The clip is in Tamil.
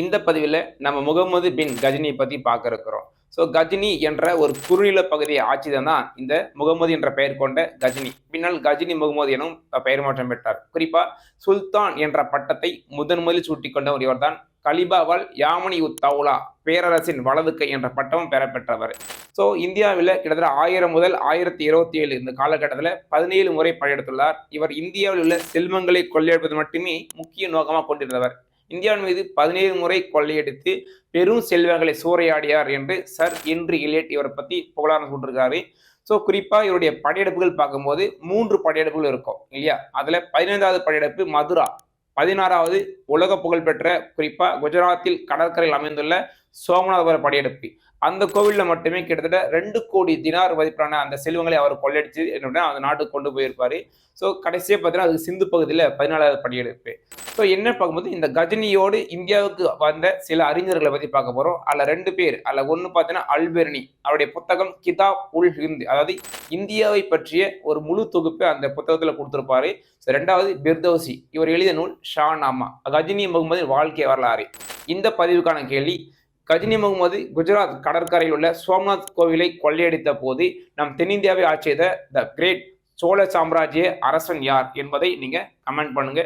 இந்த பதிவில் நம்ம முகமது பின் கஜினியை பற்றி பார்க்க இருக்கிறோம். ஸோ கஜினி என்ற ஒரு குறுநில பகுதியை ஆட்சிதான் தான் இந்த முகமது என்ற பெயர் கொண்ட கஜினி. பின்னால் கஜினி முகமது எனும் பெயர் மாற்றம் பெற்றார். குறிப்பாக சுல்தான் என்ற பட்டத்தை முதன் முதலில் சூட்டிக் கொண்ட தான் கலிபாவால் யாமனி உத் தௌலா பேரரசின் வலது கை என்ற பட்டமும் பெறப்பெற்றவர் ஸோ இந்தியாவில் கிட்டத்தட்ட ஆயிரம் முதல் ஆயிரத்தி இருபத்தி ஏழு இந்த காலகட்டத்தில் பதினேழு முறை படையெடுத்துள்ளார். இவர் இந்தியாவில் உள்ள செல்வங்களை கொள்ளையடிப்பது மட்டுமே முக்கிய நோக்கமாக கொண்டிருந்தவர். இந்தியாவின் மீது பதினேழு முறை கொள்ளையடித்து பெரும் செல்வங்களை சூறையாடியார் என்று சர் என்று இலேட் இவரை பற்றி புகழாரம் சொல்லிருக்காரு ஸோ குறிப்பாக இவருடைய படையெடுப்புகள் பார்க்கும்போது மூன்று படையெடுப்புகள் இருக்கும் இல்லையா? அதில் பதினைந்தாவது படையெடுப்பு மதுரா பதினாறாவது உலக புகழ்பெற்ற குறிப்பாக குஜராத்தில் கடற்கரையில் அமைந்துள்ள சோமநாதபுர படையெடுப்பு. அந்த கோவிலில் மட்டுமே கிட்டத்தட்ட ரெண்டு கோடி தினார் மதிப்பிலான அந்த செல்வங்களை அவர் கொள்ளையடிச்சு என்னோட அந்த நாட்டுக்கு கொண்டு போயிருப்பார். ஸோ கடைசியாக பார்த்தீங்கன்னா அது சிந்து பகுதியில் பதினாலாவது படையெடுப்பு. ஸோ என்ன பார்க்கும்போது இந்த கஜினியோடு இந்தியாவுக்கு வந்த சில அறிஞர்களை பற்றி பார்க்க போகிறோம் அதில் ரெண்டு பேர் அதில் ஒன்று பார்த்தீங்கன்னா அல்பெர்னி. அவருடைய புத்தகம் கிதாப் உல் ஹிந்த். அதாவது இந்தியாவை பற்றிய ஒரு முழு தொகுப்பை அந்த புத்தகத்தில் கொடுத்துருப்பாரு. ஸோ ரெண்டாவது பிர்தோசி. இவர் எழுதிய நூல் ஷா நாமா கஜினி முகமதின் வாழ்க்கை வரலாறு. இந்த பதிவுக்கான கேள்வி கஜினி முகமது குஜராத் கடற்கரையில் உள்ள சோம்நாத் கோவிலை கொள்ளையடித்த போது நம் தென்னிந்தியாவை ஆட்சி செய்த த கிரேட் சோழ சாம்ராஜ்ய அரசன் யார் என்பதை நீங்க கமெண்ட் பண்ணுங்க.